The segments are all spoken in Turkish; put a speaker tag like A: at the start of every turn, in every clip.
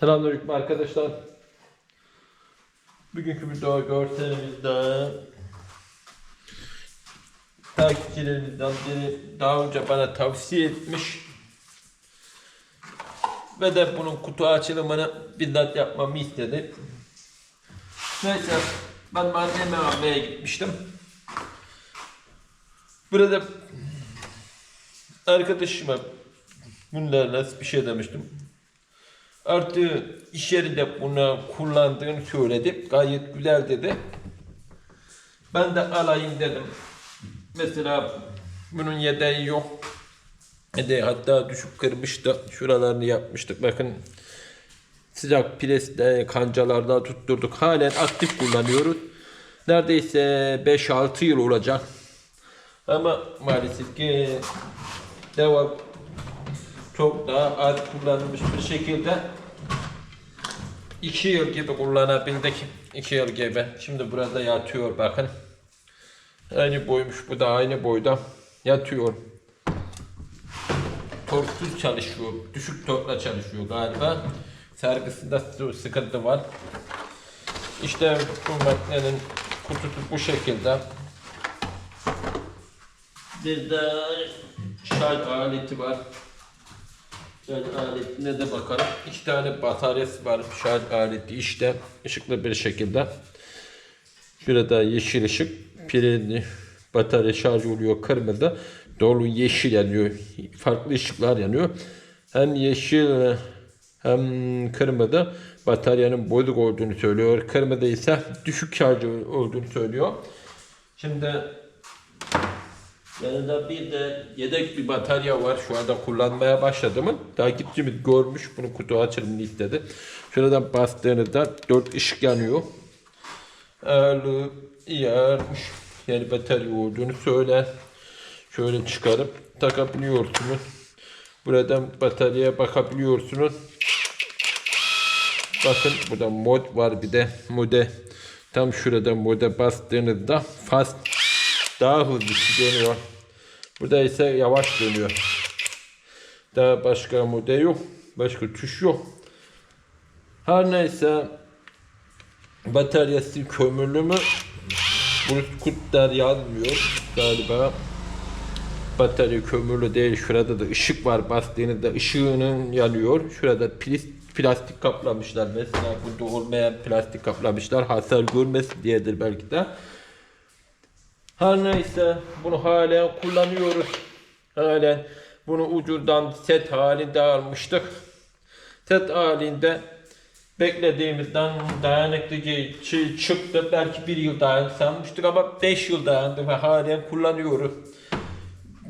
A: Selamünaleyküm arkadaşlar. Bugünkü video görselimizde takipçilerimizden biri daha önce bana tavsiye etmiş ve de bunun kutu açılımını bizzat yapmamı istedi. Neyse ben malzeme almaya gitmiştim. Burada arkadaşıma bunlarla bir şey demiştim. Artı iş yerinde bunu kullandığını söyledi. Gayet güzel dedi. Ben de alayım dedim. Mesela bunun yedeği yok. Yedeği hatta düşük kırmıştı. Şuralarını yapmıştık. Bakın sıcak presle kancalarda tutturduk. Halen aktif kullanıyoruz. Neredeyse 5-6 yıl olacak. Ama maalesef ki devam çok daha az kullanılmış bir şekilde 2 yıl gibi kullanabildik. 2 yıl gibi. Şimdi burada yatıyor bakın. Aynı boymuş bu da aynı boyda yatıyor. Torksuz çalışıyor. Düşük torkla çalışıyor galiba. Sergisinde sıkıntı var. İşte bu makinenin kutusu bu şekilde. Bir de şarj aleti var. Şarj aletine de bakalım. İki tane bataryası var. Şarj aleti işte ışıklı bir şekilde. Şurada yeşil ışık. Pilini batarya şarj oluyor kırmızı. Dolu yeşil yanıyor. Farklı ışıklar yanıyor. Hem yeşil hem kırmızı bataryanın bozuk olduğunu söylüyor. Kırmızı ise düşük şarj olduğunu söylüyor. Şimdi Yanında bir de yedek bir batarya var. Şu anda kullanmaya başladım. Takipçimiz görmüş. Bunu kutu açılımını istedi. Şuradan bastığınızda dört ışık yanıyor. Ağırlığı iyi. Yani batarya olduğunu söyler. Şöyle çıkarıp takabiliyorsunuz. Buradan bataryaya bakabiliyorsunuz. Bakın burada mod var bir de mode. Tam şurada mode bastığınızda fast daha hızlı dönüyor. Burada ise yavaş dönüyor. Daha başka model yok. Başka tuş yok. Her neyse bataryası kömürlü mü? Bluetooth'lar yazmıyor galiba. Batarya kömürlü değil. Şurada da ışık var. Bastığınızda ışığının yanıyor. Şurada plastik kaplamışlar. Mesela burada olmayan plastik kaplamışlar. Hasar görmesin diyedir belki de. Her neyse bunu halen kullanıyoruz. Halen bunu ucuzdan set halinde almıştık. Set halinde beklediğimizden dayanıklı şey çıktı. Belki bir yıl dayandı sanmıştık ama 5 yıl dayandı ve halen kullanıyoruz.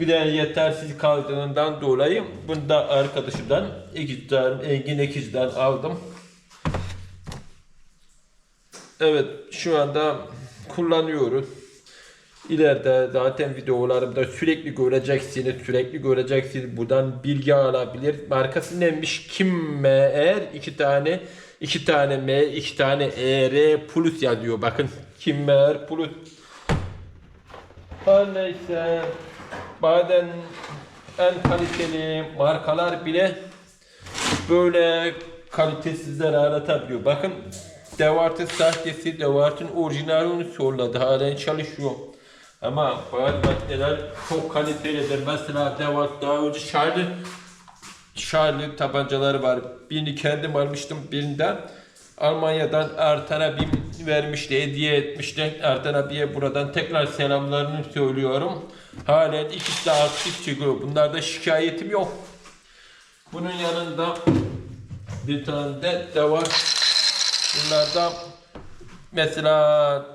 A: Bir de yetersiz kaldığından dolayı bunu da arkadaşımdan ikizden, Engin ikizden aldım. Evet şu anda kullanıyoruz. İleride zaten videolarımda sürekli göreceksiniz, sürekli göreceksiniz. Buradan bilgi alabilir. Markası neymiş? Kim eğer iki tane iki tane M, iki tane ER plus yazıyor. Bakın Kim eğer plus. Her neyse bazen en kaliteli markalar bile böyle kalitesizler aratabiliyor. Bakın Devart'ın sahtesi, Devart'ın orijinalini solladı. Halen çalışıyor. Ama bazı maddeler çok kalitelidir. Mesela Devart daha önce şarjlı şarjlı tabancaları var. Birini kendim almıştım birinden. Almanya'dan Ertan abim vermişti, hediye etmişti. Ertan abiye buradan tekrar selamlarını söylüyorum. Halen ikisi de aktif çıkıyor. Bunlarda şikayetim yok. Bunun yanında bir tane de, de var. Bunlarda mesela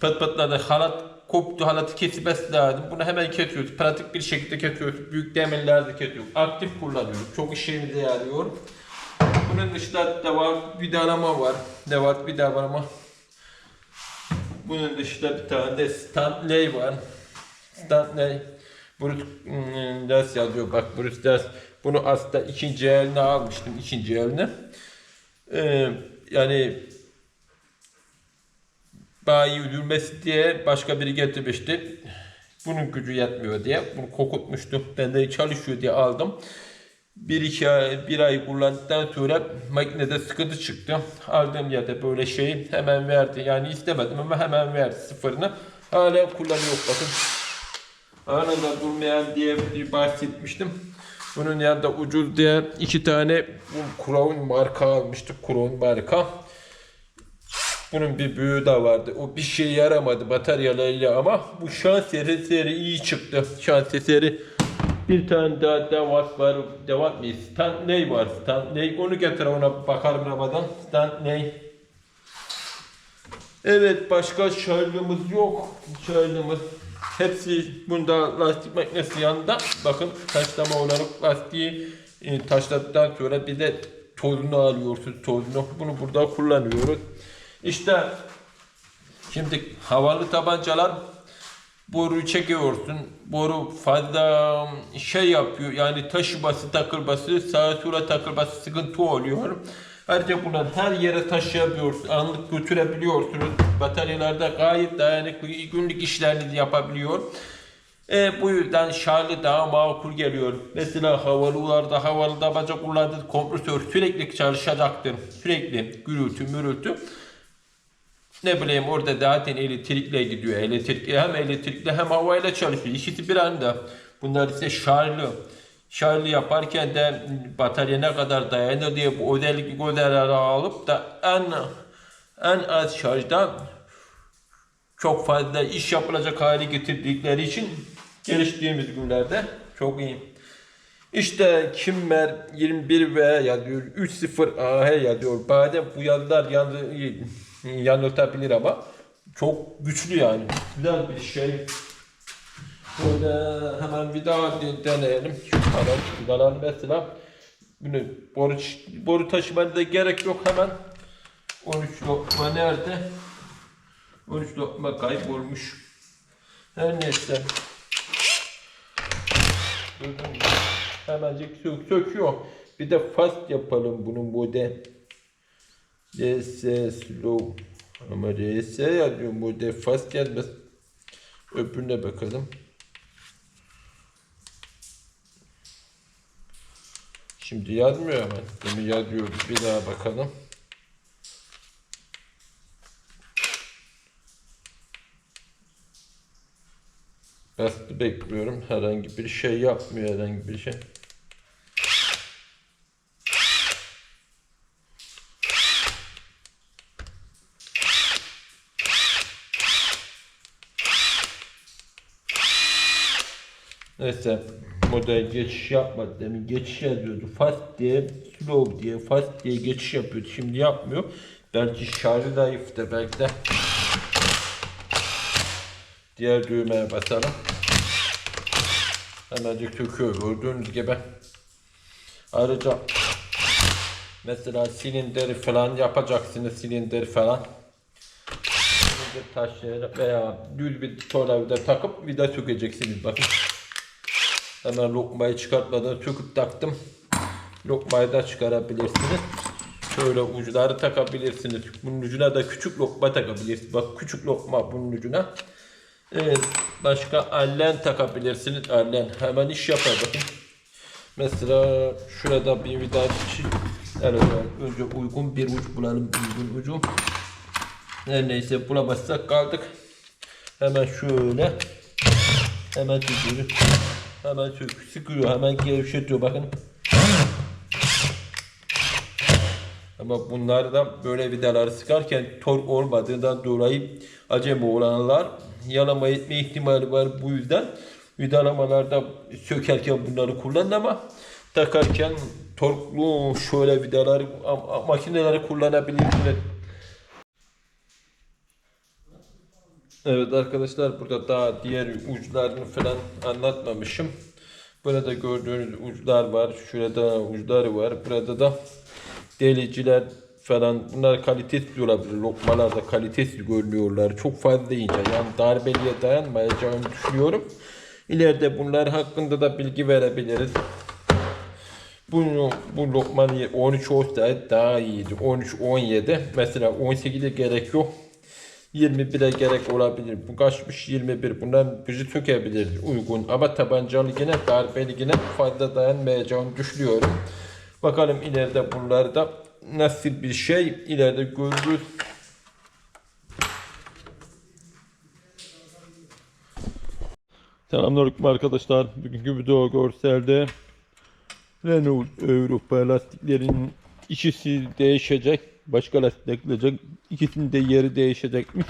A: pıt pıtladı halat koptu halatı kesilmesi lazım. Bunu hemen kesiyoruz. Pratik bir şekilde kesiyoruz. Büyük demirlerde kesiyoruz. Aktif kullanıyoruz. Çok işimize yarıyor. Bunun dışında da var vidalama var. Ne var vidalama. Bunun dışında bir tane de Stanley var. Stanley. Bruce hmm, ders yazıyor. Bak Bruce ders. Bunu aslında ikinci eline almıştım. ikinci eline. Ee, yani bayi öldürmesi diye başka biri getirmişti. Bunun gücü yetmiyor diye bunu kokutmuştum. Ben de çalışıyor diye aldım. bir iki ay, bir ay kullandıktan sonra makinede sıkıntı çıktı. Aldığım yerde böyle şey hemen verdi. Yani istemedim ama hemen verdi sıfırını. Hala kullanıyor bakın. Anında durmayan diye bir bahsetmiştim. Bunun yanında ucuz diye iki tane bu Crown marka almıştık. Crown marka. Bunun bir büyüğü de vardı. O bir şey yaramadı bataryalarıyla ama bu şans eseri iyi çıktı. Şans eseri bir tane daha devat var. Devat mı? Stanley var. Stanley. Onu getir ona bakarım Ramazan. Stanley. Evet başka şarjımız yok. Şarjımız hepsi bunda lastik makinesi yanında. Bakın taşlama olarak lastiği e, taşladıktan sonra bir de tozunu alıyorsunuz tozunu. Bunu burada kullanıyoruz. İşte şimdi havalı tabancalar boruyu çekiyorsun. Boru fazla şey yapıyor. Yani taşıması takılması sağa sola takılması sıkıntı oluyor. Ayrıca bunlar her yere taşıyabiliyorsunuz. Anlık götürebiliyorsunuz. Bataryalarda gayet dayanıklı günlük işlerinizi yapabiliyor. E, bu yüzden şarjı daha makul geliyor. Mesela havalılarda havalı tabanca kullandığınız kompresör sürekli çalışacaktır. Sürekli gürültü mürültü ne bileyim orada zaten elektrikle gidiyor. Elektrikle hem elektrikle hem havayla çalışıyor. İkisi bir anda. Bunlar ise şarjlı. Şarjlı yaparken de batarya ne kadar dayanır diye bu özellik özellikleri alıp da en en az şarjda çok fazla iş yapılacak hale getirdikleri için geliştiğimiz günlerde çok iyi. İşte Kimmer 21V yazıyor, 30AH yazıyor. Bazen bu yazılar yanı, yanıltabilir ama çok güçlü yani. Güzel bir şey. Böyle hemen de- deneyelim. Şu kadar, kadar mesela. Bunu boru, boru taşımaya da gerek yok hemen. 13 lokma nerede? 13 lokma kaybolmuş. Her neyse. Hemencik sök, söküyor. Bir de fast yapalım bunun mode. RS slow. Ama RS yazıyor mode fast gelmez. Öbürüne bakalım. Şimdi yazmıyor hemen. Demin yazıyordu. Bir daha bakalım. Bastı bekliyorum. Herhangi bir şey yapmıyor herhangi bir şey. Neyse model geçiş yapmadı demin geçiş yazıyordu. Fast diye slow diye fast diye geçiş yapıyordu. Şimdi yapmıyor. Belki şarjı zayıftır belki de diğer düğmeye basalım. Hemencik söküyor gördüğünüz gibi. Ayrıca mesela silindiri falan yapacaksınız silindir falan. Silindir taşları veya düz bir tornavida takıp vida sökeceksiniz bakın Hemen lokmayı çıkartmadan söküp taktım. Lokmayı da çıkarabilirsiniz. Şöyle uçları takabilirsiniz. Bunun ucuna da küçük lokma takabilirsiniz. Bak küçük lokma bunun ucuna. Evet, başka allen takabilirsiniz. Allen hemen iş yapar bakın. Mesela şurada bir vida Evet, önce uygun bir uç bulalım. Uygun ucu. Her neyse bulamazsak kaldık. Hemen şöyle. Hemen tutuyoruz. Hemen sök, sıkıyor, hemen gevşetiyor bakın. Ama bunlar da böyle vidaları sıkarken tork olmadığından dolayı acemi olanlar yalama etme ihtimali var bu yüzden vidalamalarda sökerken bunları kullanın ama takarken torklu şöyle a- makineleri kullanabilirsiniz. Evet arkadaşlar burada daha diğer uçlarını falan anlatmamışım. Burada gördüğünüz uçlar var. Şurada uçlar var. Burada da deliciler falan bunlar kalitesiz olabilir. Lokmalar da kalitesiz görünüyorlar. Çok fazla ince. Yani darbeliye dayanmayacağını düşünüyorum. İleride bunlar hakkında da bilgi verebiliriz. Bunu, bu lokmanı 13 olsaydı daha iyiydi. 13, 17. Mesela 18'e gerek yok. 21'e gerek olabilir. Bu kaçmış 21. Bundan bizi sökebilir uygun. Ama tabancalı yine darbeli yine fazla dayanmayacağını düşünüyorum. Bakalım ileride bunlarda nasıl bir şey ileride görürüz. Selamünaleyküm arkadaşlar. Bugünkü video görselde Renault Europa lastiklerin ikisi değişecek. Başka lastik ekleyecek. İkisinin de yeri değişecekmiş.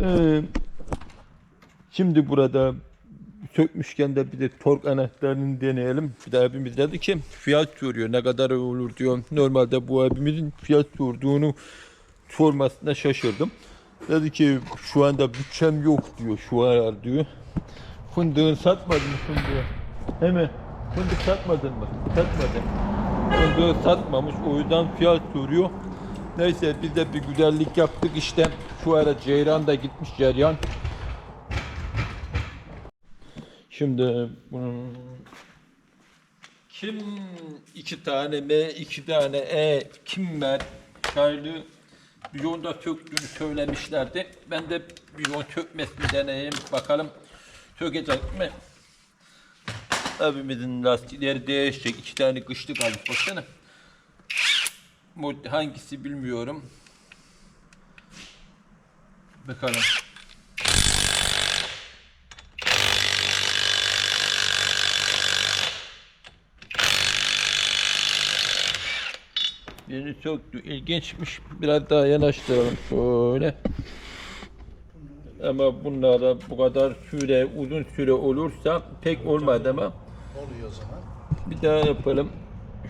A: Ee, şimdi burada sökmüşken de bir de tork anahtarını deneyelim. Bir de abimiz dedi ki fiyat soruyor. Ne kadar olur diyor. Normalde bu abimizin fiyat sorduğunu sormasına şaşırdım. Dedi ki şu anda bütçem yok diyor. Şu an diyor. Fındığını satmadın mı fındığı? Hemen. Fındık satmadın mı? Satmadım. Fındığı satmamış. O yüzden fiyat soruyor. Neyse biz de bir güzellik yaptık işte. Şu ara Ceyran da gitmiş Ceryan. Şimdi bunun kim iki tane M, iki tane E, kim ver çaylı biyonda söktüğünü söylemişlerdi. Ben de biyon sökmesini deneyeyim bakalım sökecek mi? Abimizin lastikleri değişecek. İki tane kışlık almış baksana. Bu hangisi bilmiyorum. Bakalım. Birini söktü. İlginçmiş. Biraz daha yanaştıralım şöyle. Ama bunlara bu kadar süre, uzun süre olursa pek olmadı ama
B: Oluyor o zaman.
A: bir daha yapalım.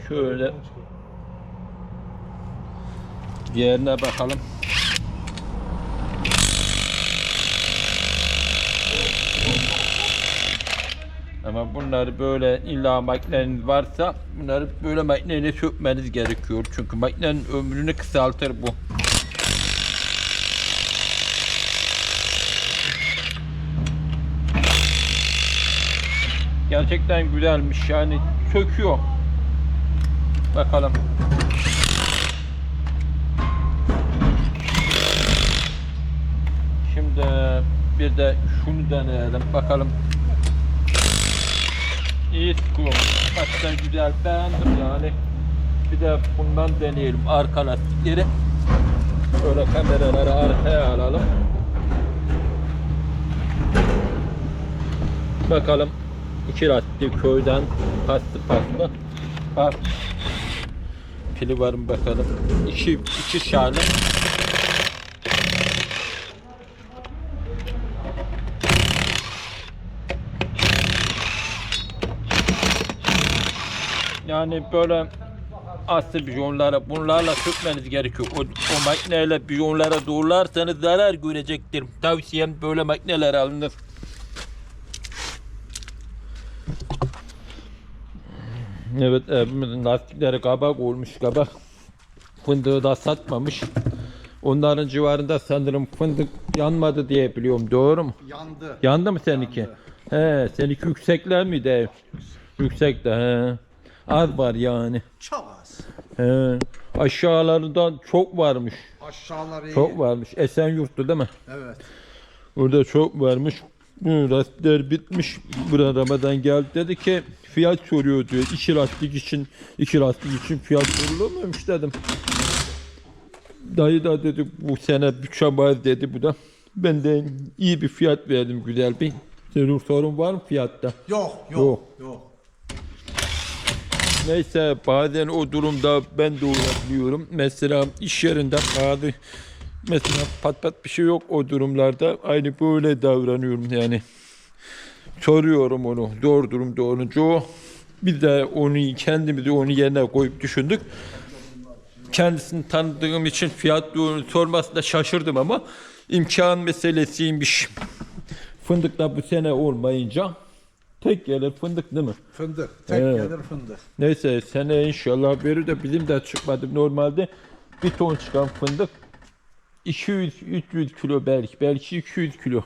A: Şöyle diğerine bakalım. Ama bunları böyle illa makineniz varsa bunları böyle makineyle sökmeniz gerekiyor. Çünkü makinenin ömrünü kısaltır bu. Gerçekten güzelmiş yani söküyor. Bakalım. Şimdi bir de şunu deneyelim bakalım. İyi sıkıyor. Hakikaten güzel beğendim yani. Bir de bundan deneyelim arka lastikleri. Şöyle kameraları arkaya alalım. Bakalım iki lastik köyden paslı paslı. Bak. Pili var mı bakalım. İki, iki şarlı. Yani böyle asıl biyonlara bunlarla sökmeniz gerekiyor. O, o makineyle biyonlara doğrularsanız zarar görecektir. Tavsiyem böyle makineler alınır. Evet abimizin lastikleri kabak olmuş kabak. Fındığı da satmamış. Onların civarında sanırım fındık yanmadı diye biliyorum. Doğru mu?
B: Yandı.
A: Yandı mı seninki?
B: Yandı.
A: He, seninki yüksekler miydi ev? Yüksekte he. Az var yani.
B: Çok az.
A: He. Aşağılarından çok varmış.
B: Aşağıları iyi.
A: Çok varmış. Esenyurt'tu değil mi?
B: Evet.
A: Orada çok varmış. Lastikler bitmiş. Burada Ramazan geldi dedi ki fiyat soruyor diyor. İki lastik için iki lastik için fiyat sorulur muymuş dedim. Dayı da dedi bu sene bütçe var dedi bu da. Ben de iyi bir fiyat verdim güzel bir. Senin sorun var mı fiyatta?
B: Yok, yok,
A: Yok.
B: yok.
A: Neyse bazen o durumda ben de olabiliyorum. Mesela iş yerinde bazı mesela pat pat bir şey yok o durumlarda aynı böyle davranıyorum yani. Soruyorum onu doğru durumda olunca o bir de onu kendimizi onun yerine koyup düşündük. Kendisini tanıdığım için fiyat doğru sormasına şaşırdım ama imkan meselesiymiş. Fındık da bu sene olmayınca tek gelir fındık değil mi?
B: Fındık. Tek
A: Evet.
B: gelir fındık.
A: Neyse sene inşallah verir de bizim de çıkmadı. Normalde bir ton çıkan fındık 200-300 kilo belki. Belki 200 kilo.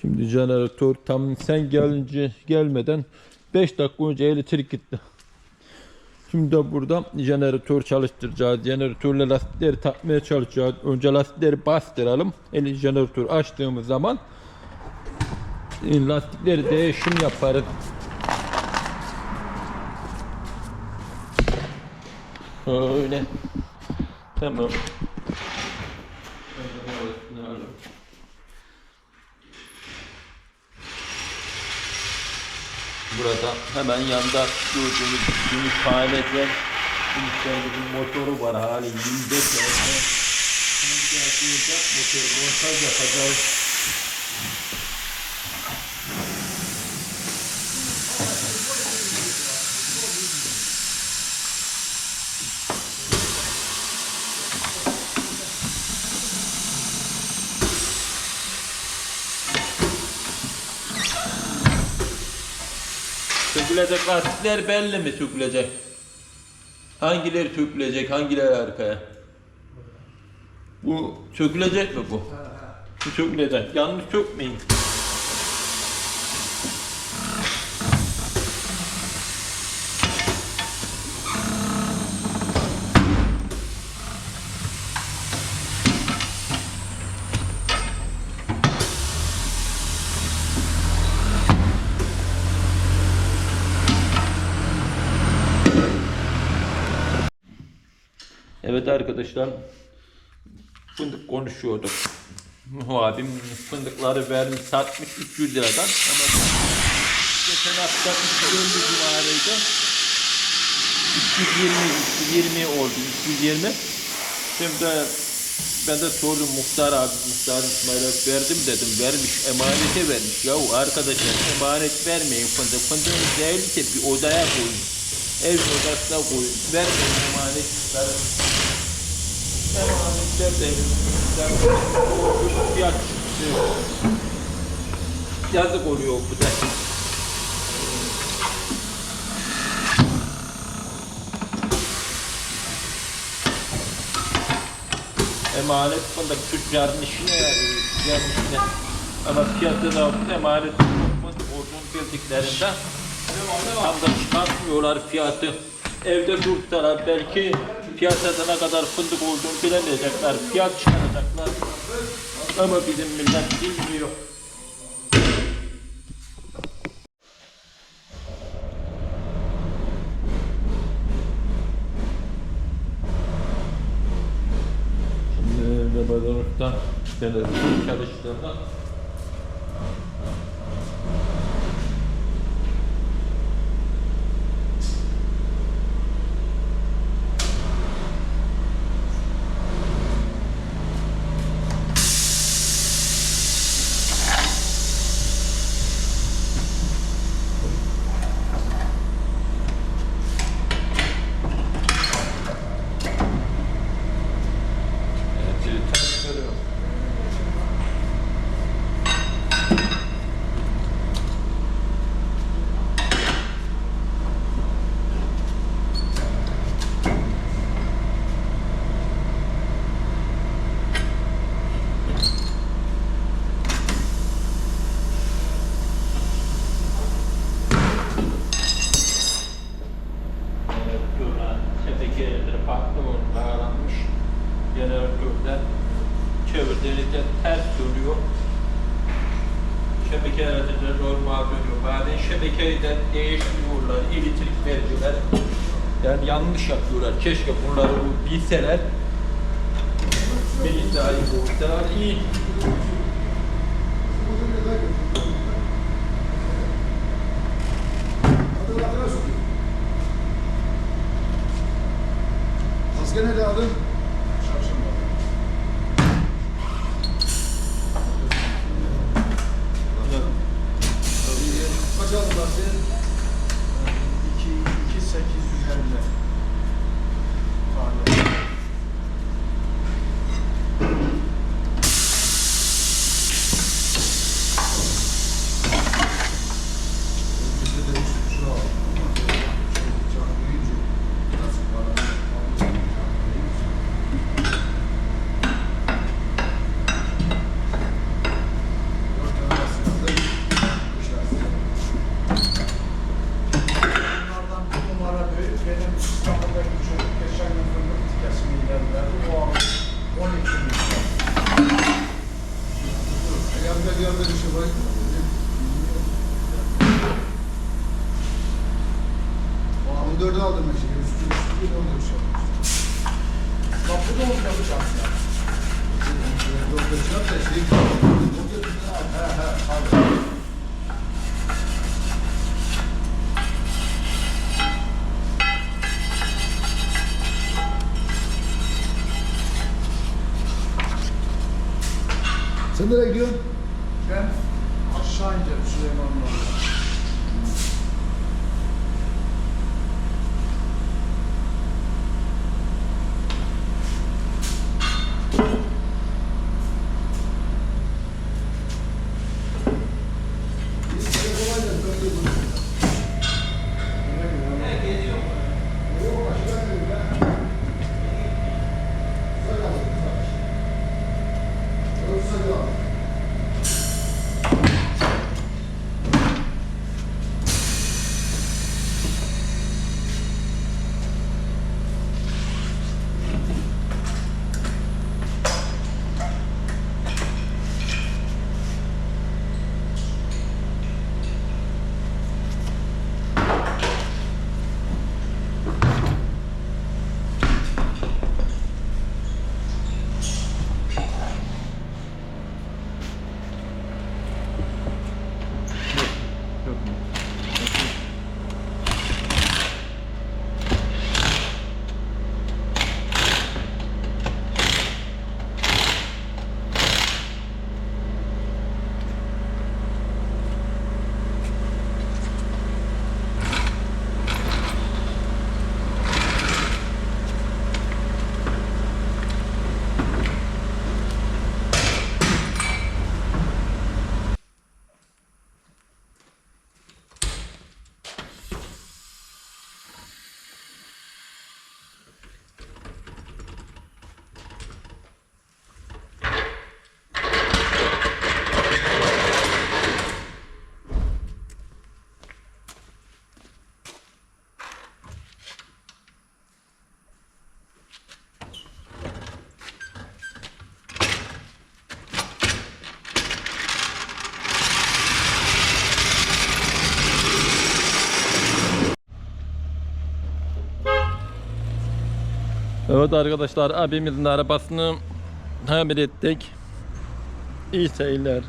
A: Şimdi jeneratör tam sen gelince gelmeden 5 dakika önce elektrik gitti. Şimdi de burada jeneratör çalıştıracağız. Jeneratörle lastikleri takmaya çalışacağız. Önce lastikleri bastıralım. El jeneratör açtığımız zaman e, lastikleri değişim yaparız. Öyle. Tamam. Burada hemen yanda gördüğünüz gümüş paletler gümüşlerimizin motoru var hali 25 metre. Şimdi yapacak motor montaj yapacağız. Sökülecek lastikler belli mi sökülecek? Hangileri sökülecek, hangileri arkaya? Bu sökülecek mi bu? Bu sökülecek. Yanlış sökmeyin. Evet arkadaşlar fındık konuşuyorduk. Abim fındıkları vermiş satmış 300 liradan ama geçen hafta 350 civarıydı. 320 320 oldu 320. Şimdi ben de sordum muhtar abi muhtar İsmail'e verdim dedim vermiş emanete vermiş. Yahu arkadaşlar emanet vermeyin fındık fındığın değerliyse bir odaya koyun. Ev odasına koyun. Vermeyin emanetleri. Emanetler de fiyat yazık oluyor bu da. Emanet fındık tüccarın işine yarıyor, tüccarın işine. Ama fiyatı da emanet fındık olduğunu bildiklerinde tam da çıkartmıyorlar fiyatı. Evde dursalar belki piyasada ne kadar fındık olduğunu bilemeyecekler. Fiyat çıkaracaklar. Ama bizim millet bilmiyor. Şimdi Ramazan Usta televizyon çalıştığında Evet, ters görüyorum. Jeneratörler, şebekeleri farklı olarak bağlanmış. Jeneratörler çevirdiğinizde ters dönüyor. Şebekeler de normal dönüyor. Bazen şebekeyi de değiştiriyorlar, elektrik vericiler. Yani yanlış yapıyorlar. Keşke bunları bilseler.
B: 14'ü aldım ben şimdi. Üstü üstü bir 14 şey Kapı da olmadı şansla. Yok yok yok da şey. Yok yok yok. He he. Pardon. Sen nereye gidiyorsun?
A: Evet arkadaşlar abimizin arabasını tamir ettik. İyi seyirler.